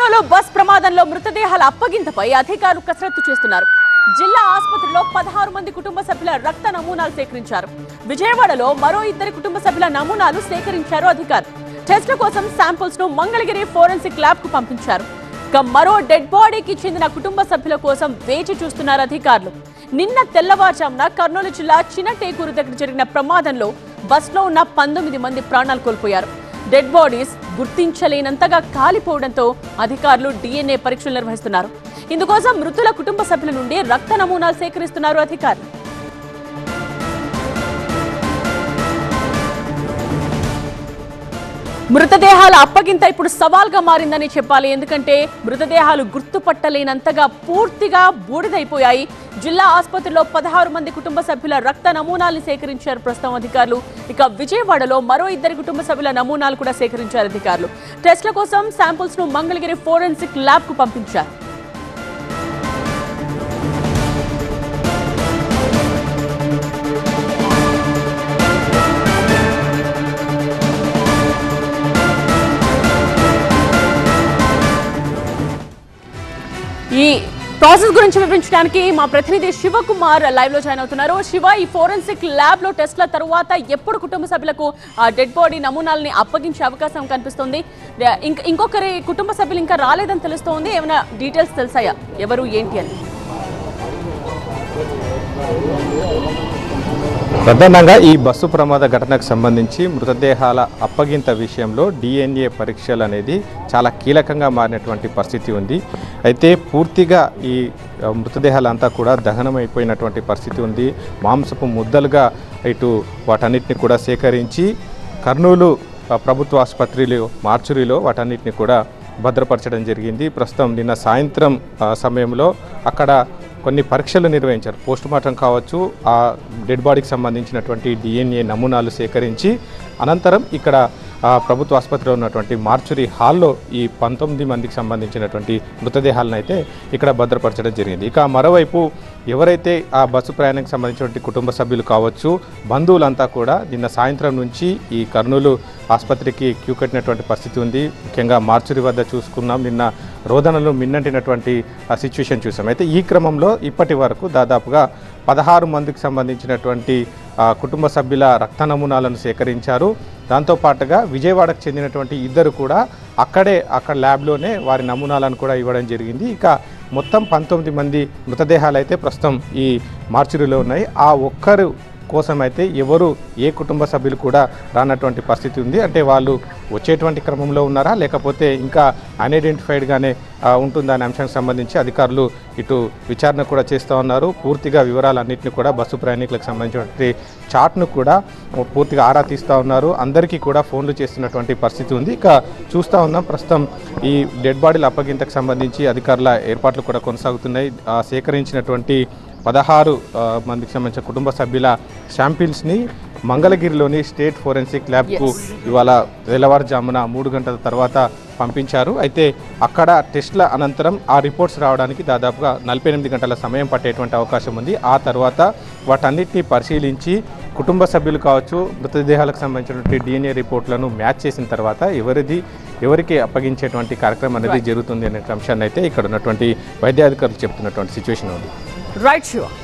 Kurnool bus ప్రమాదంలో మృతదేహాల అప్పగింతపై అధికారులు కసరత్తు చేస్తున్నారు. జిల్లా ఆసుపత్రిలో పదహారు మంది కుటుంబ సభ్యుల రక్త నమూనాలు సేకరించారు. విజయవాడలో మరో ఇద్దరు కుటుంబ సభ్యుల నమూనాలు సేకరించారు అధికారులు. టెస్టుల కోసం శాంపుల్స్ను మంగళగిరి ఫోరెన్సిక్ ల్యాబ్కు పంపించారు. ఇక మరో డెడ్ బాడీకి చెందిన కుటుంబ సభ్యుల కోసం వేచి చూస్తున్నారు అధికారులు. నిన్న తెల్లవారుజామున కర్నూలు జిల్లా చిన్నటేకూరు దగ్గర జరిగిన ప్రమాదంలో బస్లో ఉన్న పంతొమ్మిది మంది ప్రాణాలు కోల్పోయారు. డెడ్ బాడీస్ గుర్తించలేనంతగా కాలిపోవడంతో అధికారులు డిఎన్ఏ పరీక్షలు నిర్వహిస్తున్నారు. ఇందుకోసం మృతుల కుటుంబ సభ్యుల నుండి రక్త నమూనాలు సేకరిస్తున్నారు అధికారులు. మృతదేహాల అప్పగింత ఇప్పుడు సవాల్గా మారిందని చెప్పాలి. ఎందుకంటే మృతదేహాలు గుర్తుపట్టలేనంతగా పూర్తిగా బూడిదైపోయాయి. జిల్లా ఆసుపత్రిలో పదహారు మంది కుటుంబ సభ్యుల రక్త నమూనాల్ని సేకరించారు ప్రస్తుతం అధికారులు. ఇక విజయవాడలో మరో ఇద్దరి కుటుంబ సభ్యుల నమూనాలు కూడా సేకరించారు అధికారులు. టెస్ట్ల కోసం శాంపుల్స్ను మంగళగిరి ఫోరెన్సిక్ ల్యాబ్కు పంపించారు. ఈ ప్రాసెస్ గురించి వివరించడానికి మా ప్రతినిధి శివకుమార్ లైవ్లో జాయిన్ అవుతున్నారు. శివ ఈ ఫోరెన్సిక్ ల్యాబ్లో టెస్ట్ల తరువాత ఎప్పుడు కుటుంబ సభ్యులకు ఆ డెడ్ బాడీ నమూనాలని అప్పగించే అవకాశం కనిపిస్తుంది? ఇంకొకరి కుటుంబ సభ్యులు ఇంకా రాలేదని తెలుస్తోంది. ఏమైనా డీటెయిల్స్ తెలుసాయా? ఎవరు ఏంటి అని? ప్రధానంగా ఈ బస్సు ప్రమాద ఘటనకు సంబంధించి మృతదేహాల అప్పగింత విషయంలో డిఎన్ఏ పరీక్షలు అనేది చాలా కీలకంగా మారినటువంటి పరిస్థితి ఉంది. అయితే పూర్తిగా ఈ మృతదేహాలంతా కూడా దహనం అయిపోయినటువంటి పరిస్థితి ఉంది. మాంసపు ముద్దలుగా ఇటు వాటన్నిటిని కూడా సేకరించి కర్నూలు ప్రభుత్వ ఆసుపత్రిలో మార్చురీలో వాటన్నిటిని కూడా భద్రపరచడం జరిగింది. ప్రస్తుతం నిన్న సాయంత్రం సమయంలో అక్కడ కొన్ని పరీక్షలు నిర్వహించారు. పోస్ట్ మార్టం కావచ్చు ఆ డెడ్ బాడీకి సంబంధించినటువంటి డిఎన్ఏ నమూనాలు సేకరించి అనంతరం ఇక్కడ ప్రభుత్వ ఆసుపత్రిలో ఉన్నటువంటి మార్చురీ హాల్లో ఈ పంతొమ్మిది మందికి సంబంధించినటువంటి మృతదేహాలను అయితే ఇక్కడ భద్రపరచడం జరిగింది. ఇక మరోవైపు ఎవరైతే ఆ బస్సు ప్రయాణానికి సంబంధించినటువంటి కుటుంబ సభ్యులు కావచ్చు బంధువులంతా కూడా నిన్న సాయంత్రం నుంచి ఈ కర్నూలు ఆసుపత్రికి క్యూ కట్టినటువంటి పరిస్థితి ఉంది. ముఖ్యంగా మార్చురి వద్ద చూసుకున్నాం. నిన్న రోదనలు మిన్నంటినటువంటి సిచ్యువేషన్ చూసాం. అయితే ఈ క్రమంలో ఇప్పటి వరకు దాదాపుగా పదహారు మందికి సంబంధించినటువంటి కుటుంబ సభ్యుల రక్త నమూనాలను సేకరించారు. దాంతోపాటుగా విజయవాడకు చెందినటువంటి ఇద్దరు కూడా అక్కడే అక్కడ ల్యాబ్లోనే వారి నమూనాలను కూడా ఇవ్వడం జరిగింది. ఇక మొత్తం పంతొమ్మిది మంది మృతదేహాలు అయితే ప్రస్తుతం ఈ మార్చురీలో ఉన్నాయి. ఆ ఒక్కరు కోసం అయితే ఎవరు ఏ కుటుంబ సభ్యులు కూడా రానటువంటి పరిస్థితి ఉంది. అంటే వాళ్ళు వచ్చేటువంటి క్రమంలో ఉన్నారా? లేకపోతే ఇంకా అన్ఐడెంటిఫైడ్గానే ఉంటుందా అనే అంశానికి సంబంధించి అధికారులు ఇటు విచారణ కూడా చేస్తూ ఉన్నారు. పూర్తిగా వివరాలన్నింటినీ కూడా బస్సు ప్రయాణికులకు సంబంధించినటువంటి చాట్ను కూడా పూర్తిగా ఆరా తీస్తూ ఉన్నారు. అందరికీ కూడా ఫోన్లు చేస్తున్నటువంటి పరిస్థితి ఉంది. ఇక చూస్తూ ఉన్నాం. ప్రస్తుతం ఈ డెడ్ బాడీల అప్పగింతకు సంబంధించి అధికారుల ఏర్పాట్లు కూడా కొనసాగుతున్నాయి. సేకరించినటువంటి పదహారు మందికి సంబంధించిన కుటుంబ సభ్యుల శాంపిల్స్ని మంగళగిరిలోని స్టేట్ ఫోరెన్సిక్ ల్యాబ్కు ఇవాళ తెల్లవారుజామున మూడు గంటల తర్వాత పంపించారు. అయితే అక్కడ టెస్ట్ల అనంతరం ఆ రిపోర్ట్స్ రావడానికి దాదాపుగా నలభై ఎనిమిది గంటల సమయం పట్టేటువంటి అవకాశం ఉంది. ఆ తర్వాత వాటన్నిటిని పరిశీలించి కుటుంబ సభ్యులు కావచ్చు మృతదేహాలకు సంబంధించినటువంటి డిఎన్ఏ రిపోర్ట్లను మ్యాచ్ చేసిన తర్వాత ఎవరిది ఎవరికి అప్పగించేటువంటి కార్యక్రమం అనేది జరుగుతుంది అనే అంశాన్ని అయితే ఇక్కడ ఉన్నటువంటి వైద్యాధికారులు చెప్తున్నటువంటి సిచ్యువేషన్ ఉంది. రైట్ శివ